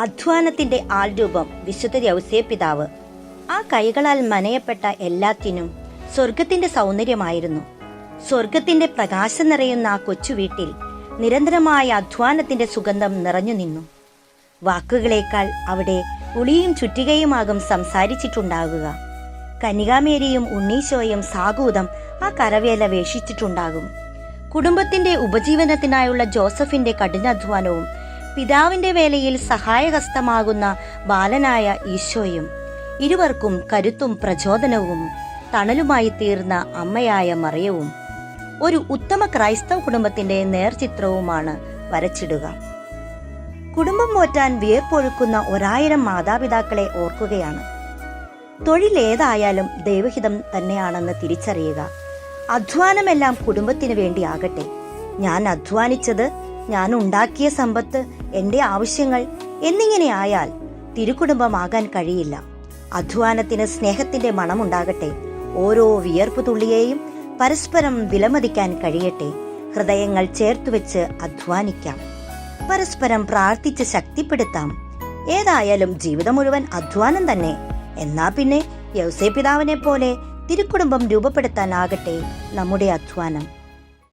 അധ്വാനത്തിന്റെ ആൾരൂപം വിശുദ്ധ യൗസേ പിതാവ്. ആ കൈകളാൽ മനയപ്പെട്ട എല്ലാത്തിനും സ്വർഗത്തിന്റെ സൗന്ദര്യമായിരുന്നു. സ്വർഗത്തിന്റെ പ്രകാശം നിറയുന്ന ആ കൊച്ചു വീട്ടിൽ നിരന്തരമായ അധ്വാനത്തിന്റെ സുഗന്ധം നിറഞ്ഞു നിന്നു. വാക്കുകളേക്കാൾ അവിടെ ഉളിയും ചുറ്റികയുമാകും സംസാരിച്ചിട്ടുണ്ടാകുക. കനികാമേരിയും ഉണ്ണീശോയും സാഗൂതം ആ കരവേല വേഷിച്ചിട്ടുണ്ടാകും. കുടുംബത്തിന്റെ ഉപജീവനത്തിനായുള്ള ജോസഫിന്റെ കഠിനാധ്വാനവും പിതാവിന്റെ വേലയിൽ സഹായഹസ്തമാകുന്ന ബാലനായ ഈശോയും ഇരുവർക്കും കരുത്തും പ്രചോദനവും തണലുമായി തീർന്ന അമ്മയായ മറിയവും ഒരു ഉത്തമ ക്രൈസ്തവ കുടുംബത്തിന്റെ നേർചിത്രവുമാണ് വരച്ചിടുക. കുടുംബം പോറ്റാൻ വിയർപ്പൊഴുക്കുന്ന ഒരായിരം മാതാപിതാക്കളെ ഓർക്കുകയാണ്. തൊഴിലേതായാലും ദൈവഹിതം തന്നെയാണെന്ന് തിരിച്ചറിയുക. അധ്വാനമെല്ലാം കുടുംബത്തിന് വേണ്ടിയാകട്ടെ. ഞാൻ അധ്വാനിച്ചത് ഞാൻ ഉണ്ടാക്കിയ സമ്പത്ത് എന്റെ ആവശ്യങ്ങൾ എന്നിങ്ങനെയായാൽ തിരുക്കുടുംബമാകാൻ കഴിയില്ല. അധ്വാനത്തിന് സ്നേഹത്തിന്റെ മണമുണ്ടാകട്ടെ. ഓരോ വിയർപ്പ് തുള്ളിയെയും പരസ്പരം വിലമതിക്കാൻ കഴിയട്ടെ. ഹൃദയങ്ങൾ ചേർത്തുവെച്ച് അധ്വാനിക്കാം. പരസ്പരം പ്രാർത്ഥിച്ച് ശക്തിപ്പെടുത്താം. ഏതായാലും ജീവിതം മുഴുവൻ അധ്വാനം തന്നെ. എന്നാ പിന്നെ യൗസേ പിതാവിനെ പോലെ തിരുക്കുടുംബം രൂപപ്പെടുത്താനാകട്ടെ നമ്മുടെ അധ്വാനം.